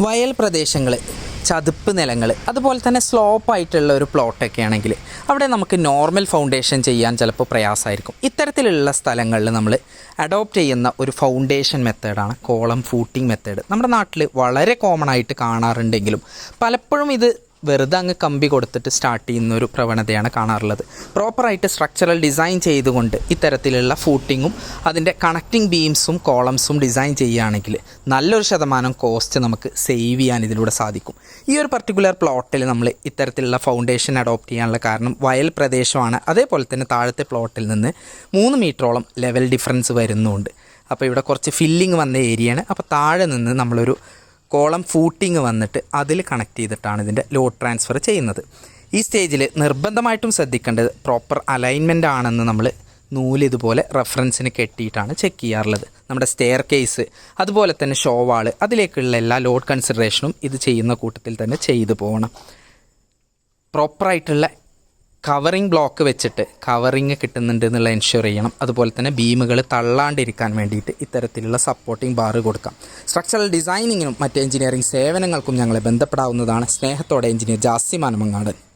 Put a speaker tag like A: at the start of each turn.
A: വയൽ പ്രദേശങ്ങൾ ചതുപ്പ് നിലങ്ങൾ അതുപോലെ തന്നെ സ്ലോപ്പ് ആയിട്ടുള്ള ഒരു പ്ലോട്ടൊക്കെ ആണെങ്കിൽ അവിടെ നമുക്ക് നോർമൽ ഫൗണ്ടേഷൻ ചെയ്യാൻ ചിലപ്പോൾ പ്രയാസമായിരിക്കും. ഇത്തരത്തിലുള്ള സ്ഥലങ്ങളിൽ നമ്മൾ അഡോപ്റ്റ് ചെയ്യുന്ന ഒരു ഫൗണ്ടേഷൻ മെത്തേഡാണ് കോളം ഫൂട്ടിംഗ് മെത്തേഡ് നമ്മുടെ നാട്ടിൽ വളരെ കോമൺ ആയിട്ട് കാണാറുണ്ടെങ്കിലും പലപ്പോഴും ഇത് വെറുതെ അങ്ങ് കമ്പി കൊടുത്തിട്ട് സ്റ്റാർട്ട് ചെയ്യുന്ന ഒരു പ്രവണതയാണ് കാണാറുള്ളത്. പ്രോപ്പറായിട്ട് സ്ട്രക്ചറൽ ഡിസൈൻ ചെയ്തുകൊണ്ട് ഇത്തരത്തിലുള്ള ഫൂട്ടിങ്ങും അതിന്റെ കണക്റ്റിംഗ് ബീംസും കോളംസും ഡിസൈൻ ചെയ്യുകയാണെങ്കിൽ നല്ലൊരു ശതമാനം കോസ്റ്റ് നമുക്ക് സേവ് ചെയ്യാൻ ഇതിലൂടെ സാധിക്കും. ഈ ഒരു പർട്ടിക്കുലർ പ്ലോട്ടിൽ നമ്മൾ ഇത്തരത്തിലുള്ള ഫൗണ്ടേഷൻ അഡോപ്റ്റ് ചെയ്യാനുള്ള കാരണം വയൽ പ്രദേശമാണ്. അതേപോലെ തന്നെ താഴത്തെ പ്ലോട്ടിൽ നിന്ന് മൂന്ന് മീറ്ററോളം ലെവൽ ഡിഫറൻസ് വരുന്നുണ്ട്. അപ്പോൾ ഇവിടെ കുറച്ച് ഫില്ലിംഗ് വന്ന ഏരിയയാണ് അപ്പോൾ താഴെ നിന്ന് നമ്മളൊരു കോളം ഫൂട്ടിങ് വന്നിട്ട് അതിൽ കണക്ട് ചെയ്തിട്ടാണ് ഇതിന്റെ ലോഡ് ട്രാൻസ്ഫർ ചെയ്യുന്നത്. ഈ സ്റ്റേജിൽ നിർബന്ധമായിട്ടും ശ്രദ്ധിക്കേണ്ടത് പ്രോപ്പർ അലൈൻമെന്റ് ആണെന്ന് നമ്മൾ നൂൽ ഇതുപോലെ റെഫറൻസിന് കെട്ടിയിട്ടാണ് ചെക്ക് ചെയ്യാറുള്ളത്. നമ്മുടെ സ്റ്റെയർ കേസ് അതുപോലെ തന്നെ ഷോവാൾ അതിലേക്കുള്ള എല്ലാ ലോഡ് കൺസിഡറേഷനും ഇത് ചെയ്യുന്ന കൂട്ടത്തിൽ തന്നെ ചെയ്തു പോകണം. പ്രോപ്പറായിട്ടുള്ള കവറിങ് ബ്ലോക്ക് വെച്ചിട്ട് കവറിങ് കിട്ടുന്നുണ്ട് എന്നുള്ള എൻഷുർ ചെയ്യണം. അതുപോലെ തന്നെ ബീമുകൾ തള്ളാണ്ടിരിക്കാൻ വേണ്ടിയിട്ട് ഇത്തരത്തിലുള്ള സപ്പോർട്ടിംഗ് ബാർ കൊടുക്കാം. സ്ട്രക്ചറൽ ഡിസൈനിങ്ങിനും മറ്റ് എഞ്ചിനീയറിംഗ് സേവനങ്ങൾക്കും ഞങ്ങളെ ബന്ധപ്പെടാവുന്നതാണ്. സ്നേഹത്തോടെ എഞ്ചിനീയർ ജാസിമാൻ മങ്ങാടൻ.